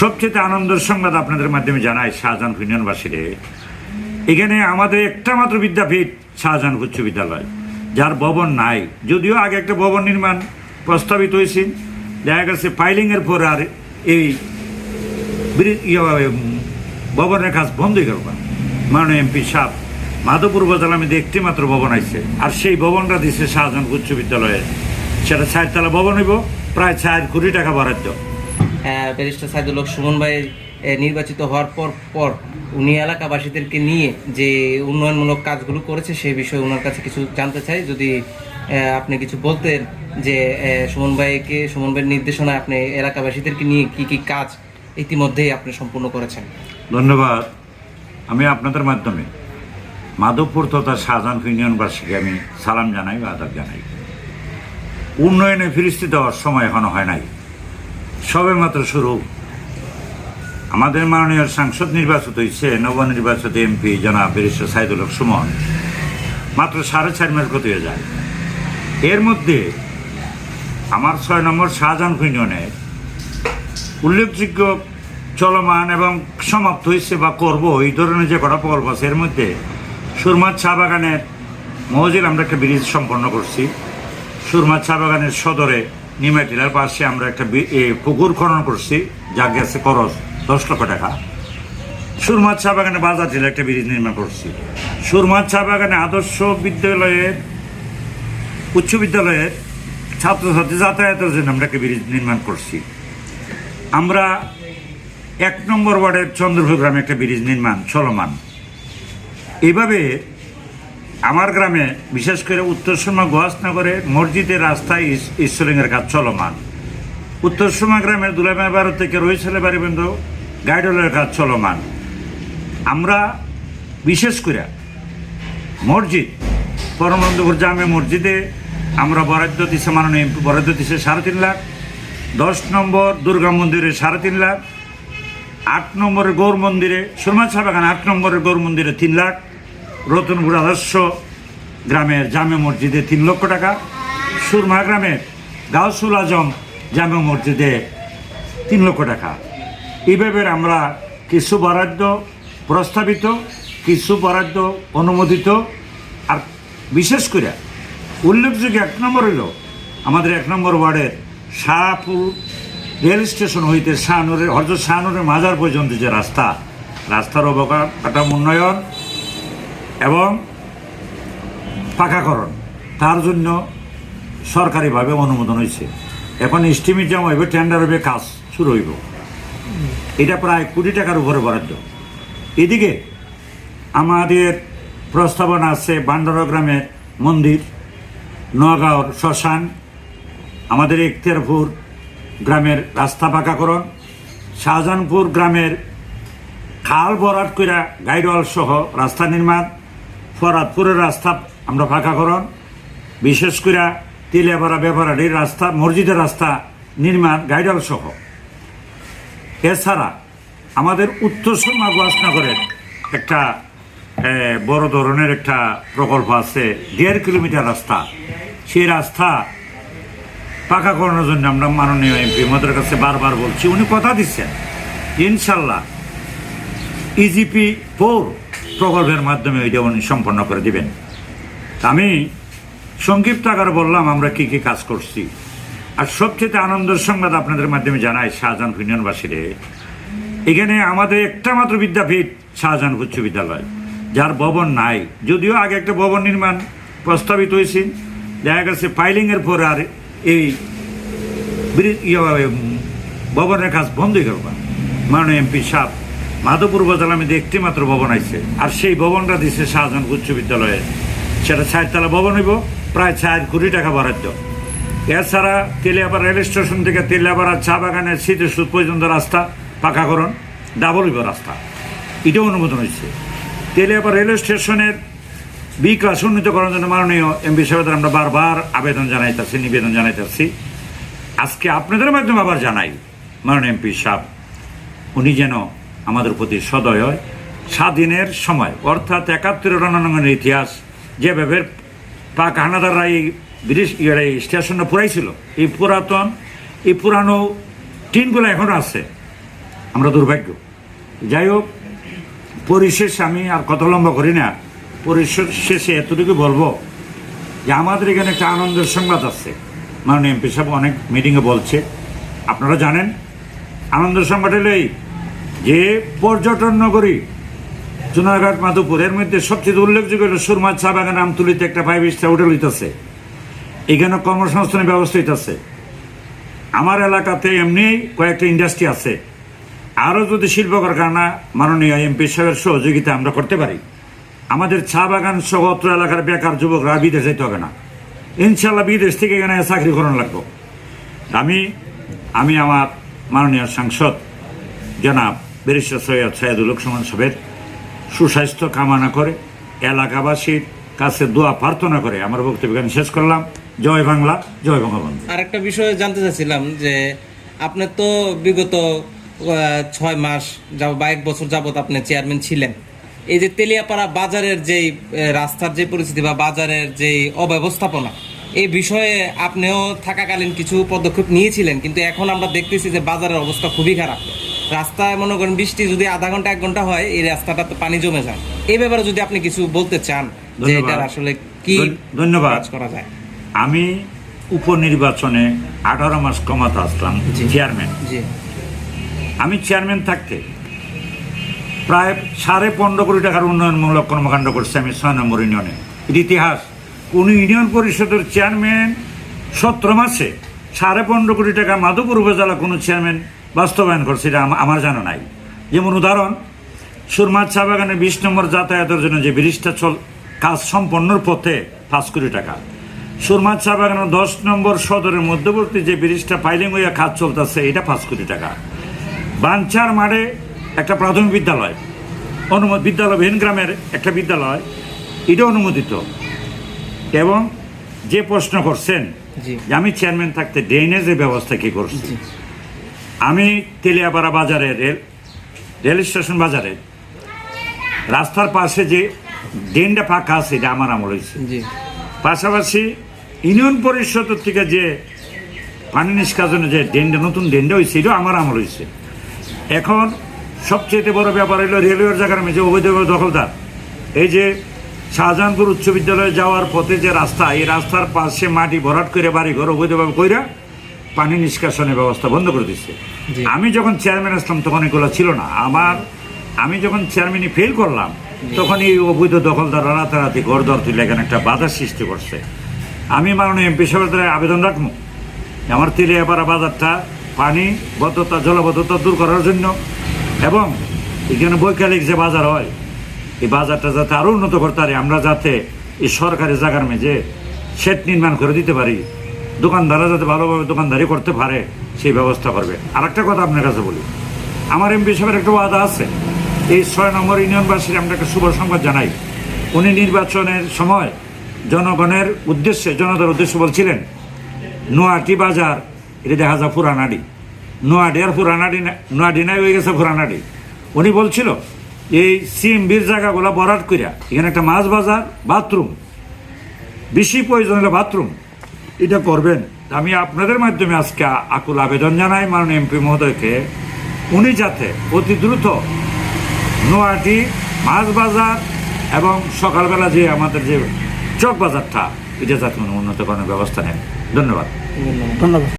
সবচেয়ে আনন্দের সংবাদ আপনাদের মাধ্যমে জানাই শাহজাহান ইউনিয়নবাসীরে। এখানে আমাদের একটা মাত্র বিদ্যাপীঠ শাহজাহান উচ্চ বিদ্যালয় যার ভবন নাই। যদিও আগে একটা ভবন নির্মাণ প্রস্তাবিত হয়েছে। দেখা গেছে পাইলিংয়ের পর আর এই ইয়ে, ভবনের কাজ বন্ধ হয়ে গেল মাননীয় এমপি সাহ মাধবপুর উপজেলা মধ্যে একটি মাত্র ভবন আছে। আর সেই ভবনটা দিচ্ছে শাহজাহান উচ্চ বিদ্যালয়ে সেটা চারতলা ভবন হইব প্রায় চার কোটি টাকা বরাদ্দ। ব্যারিস্টার সাইদুল সুমন ভাই নির্বাচিত হওয়ার পর পর উনি এলাকাবাসীদেরকে নিয়ে যে উন্নয়নমূলক কাজগুলো করেছে সেই বিষয়ে ওনার কাছে কিছু জানতে চাই। যদি আপনি কিছু বলতেন যে সুমন ভাইকে, সুমন ভাইয়ের নির্দেশনায় আপনি এলাকাবাসীদেরকে নিয়ে কি কি কাজ ইতিমধ্যেই আপনি সম্পূর্ণ করেছেন? ধন্যবাদ। আমি আপনাদের মাধ্যমে মাধবপুর তথা শাহজাহান ইউনিয়নবাসীকে আমি সালাম জানাই বা আদাব জানাই। উন্নয়নে ফিরিস্তি দেওয়ার সময় এখনও হয় নাই। সবে মাত্র শুরু আমাদের মাননীয় সাংসদ নির্বাচিত হয়েছে, নবনির্বাচিত এমপি জনাব ব্যারিস্টার সাইদুল হক সুমন। মাত্র সাড়ে চার মাস গত হয়ে যায়। এর মধ্যে আমার ছয় নম্বর শাহজাহান ইউনিয়নের উল্লেখযোগ্য চলমান এবং সমাপ্ত হয়েছে বা করব এই ধরনের যে কটা প্রকল্প আছে, এর মধ্যে সুরমার চা বাগানের মহজিল আমরা একটা ব্রিজ সম্পন্ন করছি। সুরমার চা বাগানের সদরে নিমাটিলার পাশে আমরা একটা পুকুর খনন করছি, যা গেছে খরচ দশ লক্ষ টাকা। সুরমার চা বাগানে বাজার জেলা একটা ব্রিজ নির্মাণ করছি। সুরমার চা বাগানে আদর্শ বিদ্যালয়ের, উচ্চ বিদ্যালয়ের ছাত্রছাত্রী যাতায়াতের জন্য আমরা একটা ব্রিজ নির্মাণ করছি। আমরা এক নম্বর ওয়ার্ডের চন্দ্রপুর গ্রামে একটা ব্রিজ নির্মাণ চলমান। এইভাবে আমার গ্রামে, বিশেষ করে উত্তর সুরমা গোয়াসনগরে মসজিদের রাস্তায় ঈশ্বরিংয়ের কাজ চলমান। উত্তর সুরমা গ্রামের দুলামাই বারো থেকে রয়েছেলে বাড়ি বন্ধ গাইডলের কাজ চলমান। আমরা, বিশেষ করে মসজিদ পরমানন্দপুর জামে মসজিদে আমরা বরাদ্দ দিছে, মাননীয় এমপি বরাদ্দ দিছে সাড়ে তিন লাখ। দশ নম্বর দুর্গা মন্দিরে সাড়ে তিন লাখ। আট নম্বরের গৌর মন্দিরে, সুরমা বাগান আট নম্বরের গৌর মন্দিরে তিন লাখ। রতনপুর আদর্শ গ্রামের জামে মসজিদে তিন লক্ষ টাকা, সুরমা গ্রামের গাউসুল আজম জামে মসজিদে তিন লক্ষ টাকা। এইভাবে আমরা কিছু বরাদ্দ প্রস্তাবিত, কিছু বরাদ্দ অনুমোদিত, আর বিশেষ করে উল্লেখযোগ্য এক নম্বর হইল, আমাদের এক নম্বর ওয়ার্ডের শাহপুর রেল স্টেশন হইতে শাহনুরের হজরত শাহনুরের মাজার পর্যন্ত যে রাস্তা, রাস্তার অবকাঠামো উন্নয়ন এবং পাকাকরণ। তার জন্য সরকারিভাবে অনুমোদন হয়েছে। এখন স্টিমের যেমন হইবে টেন্ডার হইবে, কাজ শুরু হইব। এটা প্রায় কোটি টাকার উপরে বরাদ্দ। এদিকে আমাদের প্রস্তাবনা আছে বান্ডারা গ্রামের মন্দির, নগাঁওর শ্মশান, আমাদের ইখতিয়ারপুর গ্রামের রাস্তা পাকাকরণ, শাহজাহানপুর গ্রামের খাল ভরাট কইরা গাইডওয়াল সহ রাস্তা নির্মাণ ফরাদপুরের রাস্তা আমরা পাকাকরণ বিশেষ করে তিলেপাড়া বেপারাডির রাস্তা, মসজিদের রাস্তা নির্মাণ গাইডওয়াল সহ। এছাড়া আমাদের উত্তর সুরমা গোয়াসনগরের একটা বড় ধরনের একটা প্রকল্প আছে, দেড় কিলোমিটার রাস্তা। সেই রাস্তা পাকা করানোর জন্য আমরা মাননীয় এমপি মদের কাছে বারবার বলছি, উনি কথা দিচ্ছেন, ইনশাল্লাহ। ইজিপি ফোর প্রকল্পের মাধ্যমে ওইটা উনি সম্পন্ন করে দিবেন। আমি সংক্ষিপ্ত আকারে বললাম আমরা কি কি কাজ করছি। আর সবচেয়ে আনন্দের সংবাদ আপনাদের মাধ্যমে জানাই শাহজাহান ইউনিয়নবাসীরে। এখানে আমাদের একটা মাত্র বিদ্যাপীঠ শাহজাহান উচ্চ বিদ্যালয় যার ভবন নাই। যদিও আগে একটা ভবন নির্মাণ প্রস্তাবিত হয়েছে। দেখা গেছে পাইলিংয়ের পর আর এই ইয়ে, ভবনের কাজ বন্ধ গেল মাননীয় এমপি সাহ মাধবপুর মধ্যে একটি মাত্র ভবন আছে। আর সেই ভবনটা দিচ্ছে শাহজাহান উচ্চ বিদ্যালয়ে। সেটা চারতলা ভবন হইব, প্রায় চার কোটি টাকা বরাদ্দ। এছাড়া তেলিয়াপাড়া রেল স্টেশন থেকে তেলিয়াপাড়া চা বাগানের স্মৃতিসূদ পর্যন্ত রাস্তা পাকাকরণ ডাবল হইব রাস্তা। এটাও অনুমোদন হয়েছে তেলিয়াপাড়া রেল স্টেশনের বি ক্লাস উন্নীত করার জন্য মাননীয় এমপি সাহেবের আমরা বারবার আবেদন জানাইতেছি, নিবেদন জানাইতেছি। আজকে আপনাদের মাধ্যমে আবার জানাই, মাননীয় এমপি সাহেব, উনি যেন আমাদের প্রতি সদয় হয়। স্বাধীনের সময়, অর্থাৎ একাত্তরের রণাঙ্গনের ইতিহাস যেভাবে পাক হানাদাররা এই ব্রিটিশ এই স্টেশনটা পুরাইছিল, এই পুরাতন, এই পুরানো টিনগুলো এখনও আছে। আমরা দুর্ভাগ্য। যাই হোক, পরিশেষ আমি আর কথা লম্বা করি না। পরিশেষ শেষে এতটুকু বলব যে আমাদের এখানে একটা আনন্দের সংবাদ আছে। মাননীয় এমপি সাহেব অনেক মিটিংয়ে বলছে। আপনারা জানেন, আনন্দের সংবাদ হলো এই যে পর্যটন নগরী জুনারঘাট মাধুপুর এর মধ্যে সবচেয়ে উল্লেখযোগ্য হলো সুরমা চা বাগান আমতুলিতে একটা ফাইভ স্টার হোটেল হইতেছে। এখানে কর্মসংস্থানের ব্যবস্থা হইতেছে। আমার এলাকাতে এমনি কয়েকটা ইন্ডাস্ট্রি আছে। আরও যদি শিল্প কারখানা মাননীয় এমপি সাহেবের সহযোগিতা আমরা করতে পারি। আমাদের চা বাগান সহ অত্র এলাকার বেকার যুবকরা বিদেশ যেতে হবে না। ইনশাল্লাহ বিদেশ থেকে এখানে চাকরি করানো লাগবো। আমি আমি আমার মাননীয় সাংসদ জনাব ব্যারিস্টার সৈয়দ সৈয়দুল সুমন সাহেবের সুস্বাস্থ্য কামনা করে, এলাকাবাসীর কাছে দোয়া প্রার্থনা করে। আমার বক্তব্য শেষ করলাম। জয় বাংলা, জয় বঙ্গবন্ধু। আর একটা বিষয় জানতে চাচ্ছিলাম যে, আপনি তো বিগত ছয় মাস যাব, বা এক বছর যাবত আপনি চেয়ারম্যান ছিলেন। এই যে তেলিয়াপাড়া বাজারের যেই রাস্তার যে পরিস্থিতি বা বাজারের যেই অব্যবস্থাপনা এই বিষয়ে আপনিও থাকাকালীন কিছু পদক্ষেপ নিয়েছিলেন কিন্তু এখন আমরা দেখতেছি যে বাজারের অবস্থা খুবই খারাপ। রাস্তায় মনে করেন বৃষ্টি যদি আধা ঘণ্টা এক ঘণ্টা হয় এই রাস্তাটা তো পানি জমে যায়। এই ব্যাপারে যদি আপনি কিছু বলতে চান যে। এটার আসলে কি ধন্যবাদ। করা যায়? আমি উপনির্বাচনে আঠারো মাস কমাতে আসলাম চেয়ারম্যান। জি। আমি চেয়ারম্যান থাকতে প্রায় সাড়ে পনেরো কোটি টাকার উন্নয়নমূলক কর্মকাণ্ড করছি আমি ছয় নম্বর ইউনিয়নে। এটি ইতিহাস কোন ইউনিয়ন পরিষদের চেয়ারম্যান, সতেরো মাসে সাড়ে পনেরো কোটি টাকা মাধবপুর উপজেলা কোনো চেয়ারম্যান বাস্তবায়ন করছে, এটা আমার জানা নাই। যেমন উদাহরণ, সুরমার চা বাগানে বিশ নম্বর যাতায়াতের জন্য যে ব্রিজটা চল কাজ সম্পন্নর পথে পাঁচ কোটি টাকা। সুরমার চা বাগানের দশ নম্বর সদরের মধ্যবর্তী যে ব্রিজটা পাইলিং হইয়া কাজ চলতেছে, এটা পাঁচ কোটি টাকা। বাঞ্চার মাঠে একটা প্রাথমিক বিদ্যালয়, অনুমোদ বিদ্যালয়, ভিন গ্রামের একটা বিদ্যালয় এটা অনুমোদিত। এবং যে প্রশ্ন করছেন যে আমি চেয়ারম্যান থাকতে ড্রেনেজের ব্যবস্থা কি করছি? আমি তেলিয়াপাড়া বাজারে রেল রেল স্টেশন বাজারে রাস্তার পাশে যে ড্রেনটা ফাঁকা আছে এটা আমার আমল হয়েছে। পাশাপাশি ইউনিয়ন পরিষদের থেকে যে পানি নিষ্কাশনের যে ড্রেনটা নতুন ড্রেনটা হয়েছে এটাও আমার আমল হয়েছে। এখন সবচেয়ে বড় ব্যাপার হলো রেলওয়ের জায়গার মেঝে অবৈধভাবে দখলদার। এই যে শাহজাহানপুর উচ্চ বিদ্যালয়ে যাওয়ার পথে যে রাস্তা এই রাস্তার পাশে মাটি ভরাট করে বাড়ি ঘর অবৈধভাবে কইরা পানি নিষ্কাশনের ব্যবস্থা বন্ধ করে দিচ্ছে আমি যখন চেয়ারম্যান আসলাম তখন এগুলো ছিল না। আমার আমি যখন চেয়ারম্যানই ফেল করলাম তখন এই অবৈধ দখলদার রাতারাতি ঘর দর তুলে এখানে একটা বাধার সৃষ্টি করছে। আমি মাননীয় এমপি সাহেবের দ্বারা আবেদন রাখব। আমার তেলিয়াপাড়া বাজারটা পানি বদ্ধতা জলবদ্ধতা দূর করার জন্য। এবং এখানে বৈকালিক যে বাজার হয় এই বাজারটা যাতে আরও উন্নত করতে পারি, আমরা যাতে এই সরকারি জায়গার মেঝে সেট নির্মাণ করে দিতে পারি, দোকানদাররা যাতে ভালোভাবে দোকানদারি করতে পারে, সেই ব্যবস্থা করবে। আর একটা কথা আপনার কাছে বলি, আমার এমপি সাহেবের একটা ওয়াদা আছে, এই ছয় নম্বর ইউনিয়নবাসীর আমরা একটা শুভ সংবাদ জানাই। উনি নির্বাচনের সময় জনগণের উদ্দেশ্যে, জনতার উদ্দেশ্যে বলছিলেন, নোয়াটি বাজার, এটা দেখা যায় পুরানাডি। নোয়াডি আর পুরানাডি না নোয়াডি নাই হয়ে গেছে পুরানাডি। উনি বলছিল এই সিএমবির জায়গাগুলো বরাট করিয়া এখানে একটা মাছ বাজার, বাথরুম। বেশি প্রয়োজন হলে বাথরুম। এটা করবেন। আমি আপনাদের মাধ্যমে আজকে আকুল আবেদন জানাই, মাননীয় এমপি মহোদয়কে। উনি যাতে অতি দ্রুত নোয়াটি, মাছ বাজার এবং সকালবেলা যে আমাদের যে চক বাজারটা, এটা যাতে উনি উন্নত করার ব্যবস্থা নেন। ধন্যবাদ। ধন্যবাদ।